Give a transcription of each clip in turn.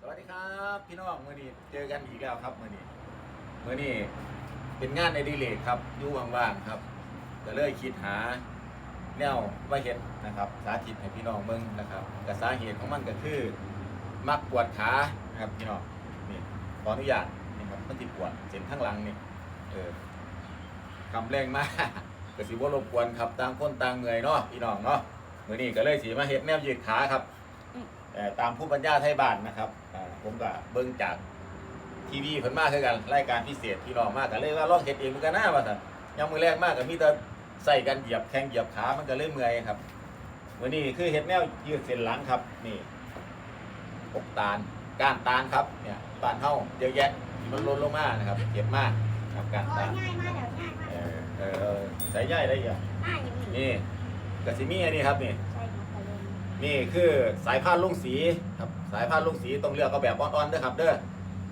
สวัสดีครับพี่น้องมื่อนี้เจอกันอีกแล้วครับมื่อนี้มื่อนี้เป็นงานในดีเลกครับอยู่ว่างๆครับก็เลยคิดหาแนวว่าเห็ดนะครับสาธิตให้พี่น้องเบิ่งนะครับกับสาเหตุของมันก็คือมักปวดขานะครับพี่น้องนี่ขออนุญาตนี่ครับมันติปวดเส้นข้างหลังนี่เออกำแรงมากก็สิบ่ารบกวนครับต่างคนต่างเมื่อยเนาะพี่น้องเนาะมื่อนี้ก็เลยสีมาเห็ดแนวยืดขาครับ ตามผู้บัญญาไทยบ้านนะครับอ่าผมก็เบิ่งจากทีวีเพิ่นมาคือกันรายการพิเศษพี่น้องมากกันเลยว่าลองเฮ็ดเองเหมือนกันนะว่าซั่นยังมือแรกมากก็มีแต่ใส่กันเหยียบแข้งเหยียบขามันก็เลยเมื่อยครับวันนี้คือเฮ็ดแนวยืดเส้นหลังครับนี่อกตาลก้านตาลครับเนี่ยบ้านเฮาเยอะแยะที่มันหล่นลงมานะครับเจ็บมากครับก้านโอ้ตายลง่ายมากเดี๋ยวง่ายมากเออเออเออใส่ใหญ่ได้อีกอะง่ายอย่างนี้นี่กสิมีอันนี้ครับนี่ นี่คือสายพานลุงสีครับสายพานลุงสีต้องเลือกเอาแบบอ่อนๆเด้อครับเด้อ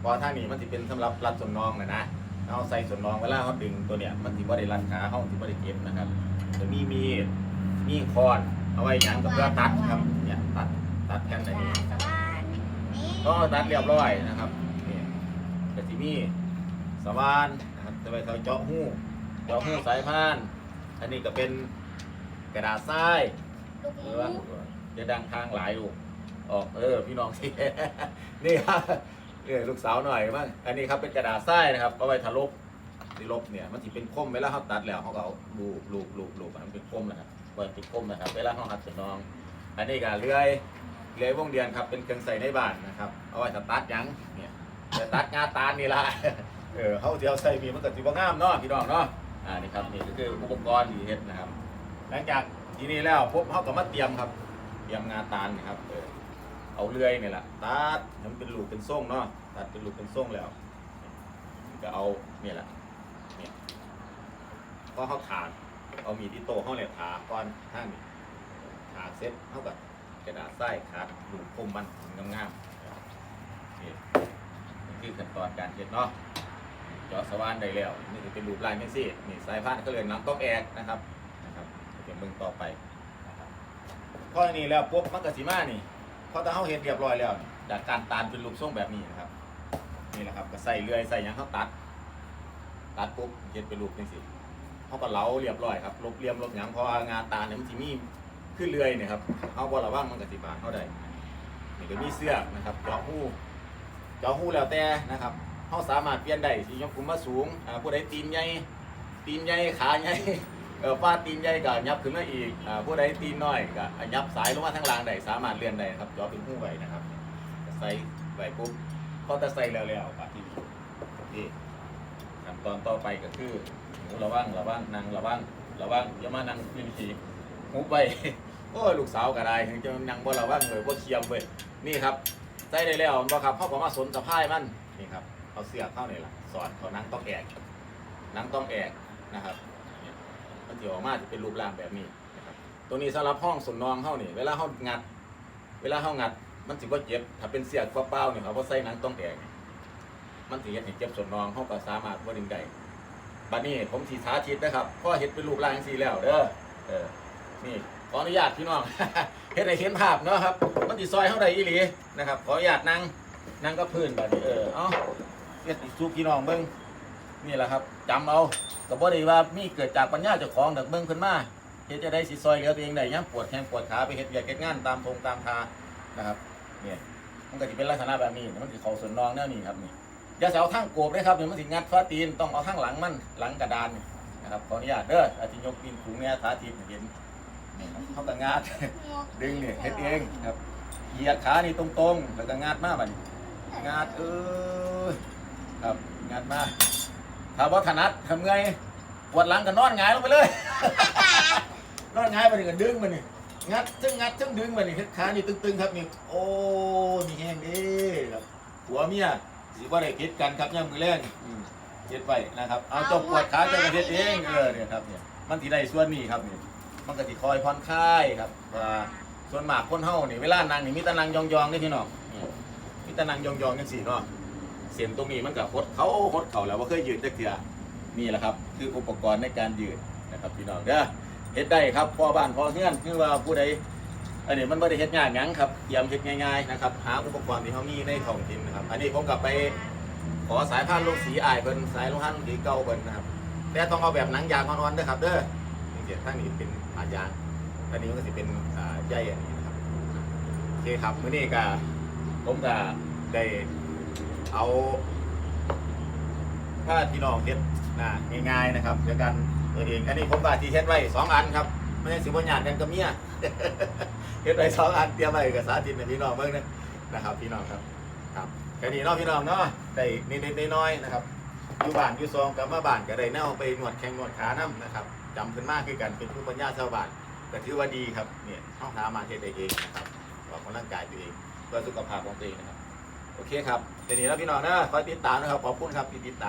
เพราะทางนี้มันจะเป็นสำหรับรัดส่วนนองนะนะเอาใส่ส่วนนองเวลาเขาดึงตัวเนี้ยมันสิบ่ได้รัดขาเขาสิบ่ได้เก็บนะครับจะมีมีดมีคอนเอาไว้หยังกับเพื่อตัดครับเนี่ยตัดตัดแผ่นไหนสาสว่านนี่ก็ตัดเรียบร้อยนะครับนี่กสิมีสว่านนะครับจะไปเขาเจาะหูเจาะหูสายพาน อันนี้ก็เป็นกระดาษทรายลูกเอหมูอว่า จะดังทางหลายลูกออกเออ พี่น้องสินี่ครับเออลูกสาวหน่อยมั้งอันนี้ครับเป็นกระดาษทรายนะครับเอาไว้ทะลบทะลบเนี่ยมันสิเป็นคมเวลาเขาตัดแล้วเขาก็เอาลูบลูบลูบลูบมันเป็นคมนะครับไว้เป็นคมนะครับเวลาเขาหัดสน้อง อันนี้ก็เลื่อยเลื่อยวงเดียนครับเป็นเครื่องใส่ในบ้านนะครับเอาไว้สตัดยังเนี่ยจะตัดงาตาลนี่ละเออเขาเดียวใส่มีมันก็สิบ่งามเนาะพี่น้องเนาะอ่านี่ครับนี่ก็คืออุปกรณ์ที่เฮ็ดนะครับ หลังจากทีนี้แล้วพบเขาก็มาเตรียมครับ เตรียมงาตาลนี่ครับเออเอาเลื่อยนี่แหละตัดให้มันเป็นลูกเป็นทรงเนาะตัดเป็นลูกเป็นทรงแล้วก็เอาเนี่ยแหละเนี่ยพอเขาถากเอามีดที่โตเขาเนี่ยถากก่อนข้างนี้ถากเสร็จเขากับกระดาษทรายขาดลูกคมมันงามๆนี่คือขั้นตอนการเฮ็ดเนาะจาะสว่านได้แล้วนี่จะเป็นรูปลายไม่ซี่นี่สายพานก็เลยน้ำต้มแอกนะครับนะครับเดี๋ยวเบิ่งต่อไป ออันนี้แล้วปุ๊บมันก็สิมานี่พอตาเฮาเฮ็ดเรียบร้อยแล้วนี่จากการตานเป็นรูปทรงแบบนี้นะครับนี่แหละครับก็ใส่เลื่อยใส่หยังเฮาตัด ตัดปุ๊บเฮ็ดเป็นรูปจังซี่เฮาก็เหลาเรียบร้อยครับลบเหลี่ยมลบหยังพราะว่างานตาลเนี่ยมันสิมีคือเลื่อยเนี่ยครับเฮาบ่ระวังมันก็สิบาดเฮาได้นี่ก็มีเสื้อนะครับเจาะหูเจาะหูแล้วแต่นะครับเฮาสามารถเปลี่ยนได้สิยกขึ้นมาสูงผู้ใดตีนใหญ่ตีนใหญ่ขาใหญ่ เออฟาดตีนใหญ่ก็ยับขึ้นมาอีกอ่าผู้ใดตีนน้อยก็ยับสายลงมาทางล่างได้สามารถเลื่อนได้ครับจอเป็นหู้ไว้นะครับใส่ไว้ปุ๊บพอจะใส่แล้วแล้วก็ที่นี่ขั้นตอนต่อไปก็คือหูระวังระวังนางระวังระวังอย่ามานั่งพิมพ์หูไปโอ้ลูกสาวก็ได้ถึงจะนั่งบ่ระวังเลยบ่เคียมเว้ยนี่ครับใส่ได้แล้วบ่ครับเขาก็มาสนสะพายมันนี่ครับเอาเสื้อเข้านี่ล่ะสอดเขานั่งต้องแอกนั่งต้องแอกนะครับ มันจะออกมาจะเป็นรูปร่างแบบนี้นะครับตัวนี้สำหรับห้องสนนองเข้านี่ เวลาเข้างัด เวลาเข้างัด มันสิบ่าเจ็บ ถ้าเป็นเสียกเปล่าเนี่ยเขาก็ใส่หนังต้องแอกนี่มันสิเฮ็ดเจ็บสนนองเขาก็สามารถบ่ดึงได้บัดนี้ผมสิสาธิตนะครับพอเฮ็ดเป็นรูปร่างจังซี่แล้วเด้อเออนี่ขออนุญาตพี่น้องเฮ็ดให้เห็นภาพเนาะครับ มันสิซอยเฮาได้อีหลีนะครับ ขออนุญาตนั่งนั่งกับพื้นบัดนี้เออเอ้าเฮ็ดสู่พี่น้องเบิ่ง นี่แหละครับจำเอาก็บ่ได้ว่ามีเกิดจากปัญญาเจ้าของดอกเบิ่งขึ้นมาเฮ็ดจะได้สิซอยเหลือตัวเองได้ยามปวดแขนปวดขาไปเฮ็ดเวียกเฮ็ดงานตามทงตามทานะครับเนี่ยมันก็สิเป็นลักษณะแบบนี้มันสิเข้าส่วนนองแนวนี้ครับนี่อย่าสิเอาทางโกบเลยครับเดี๋ยวมันสิงัดฟ้าตีนต้องเอาทางหลังมันหลังกระดานนะครับขออนุญาตเด้ออาทิยกตีนสูงเนี่ยสาธิตเห็นนี่ครับเขาก็งัดดึงเนี่ยเฮ็ดเองครับเหยียดขานี่ตรงๆ แล้วก็งัดมาบัดนี้งัดเออครับงัดมา ถ้าว่าถนัดทำไงปวดหลังก็นอนหงายลงไปเลย นอนหงายไปถึงก็ดึงมันนี่งัดซึ่งงัดซึ่งดึงมันนี่เฮ็ดขานี่ตึงๆครับนี่โอ้มีแห้งเดีครับผัวเมียสิว่าได้คิดกันครับย่ามมือแรงอืมเฮ็ดไว้นะครับ เอาเจบปวดขาเจ้าก็เฮ็ดเองเออเนี่ยครับเนี่ยมันสิได้ส่วนนี้ครับนี่มันก็สิคอยผ่อนคลายครับว่าส่วนมากคนเฮานี่เวลานั่งนี่มีแต่นั่งยองๆนี่พี่น้องนี่มีแต่นั่งยองๆจังซี่เนาะ เสียงตรงนี้มันกับหดเขาหดเขาแล้วว่าเคยยืดจักเทื่อนี่แหละครับ คืออุปกรณ์ในการยืดนะครับพี่น้องเด้อเฮ็ดได้ครับพ่อบ้านพ่อเฮือนคือว่าผู้ใดอันนี้มันไม่ได้เฮ็ดงานหยังครับเยี่ยมเฮ็ดง่ายๆนะครับหาอุปกรณ์ที่เขามีในท้องถิ่นนะครับ อันนี้ผมกลับไปขอสายพันธุ์สีอายเพิ่นสายลงหันสีเก่าเพิ่นนะครับแต่ต้องเอาแบบหนังยางอ่อนๆเด้ครับเด้อนี่เสียท่างนี้เป็นหมายางอันนี้มันก็สิเป็นอ่าใยอันนี้นะครับโอเคครับมื้อนี้ก็ผมก็ได้ เอาผ้าพี่น้องเฮ็ดนะง่ายๆนะครับเดียวกันตัวเองอันนี้ผมก็ที่เฮ็ดไว้สองอันครับไม่ใช่สิบ่ญาติกันกับเมียเฮ็ดไว้สองอันเตรียมไว้กับสาธิตให้พี่น้องเบิ่งนะนะครับ พี่น้องครับครับแค่นี้เนาะพี่น้องเนาะได้นิดๆน้อยๆนะครับอยู่บ้านอยู่ซองกับมาบ้านก็ได้แนวไปนวดแข้งนวดขานํนะครับจำขึ้นมากคือกันเป็นผู้ปัญญาชาวบ้านก็ถือว่าดีครับเนี่ยต้องหามาเฮ็ดได้เองนะครับออกกำลังกายตัวเองเพื่อสุขภาพของตัวเองนะครับ โอเคครับเดี๋ยวนี้แล้วพี่น้องนะคอยติดตามนะครับ ขอบคุณครับที่ติดตาม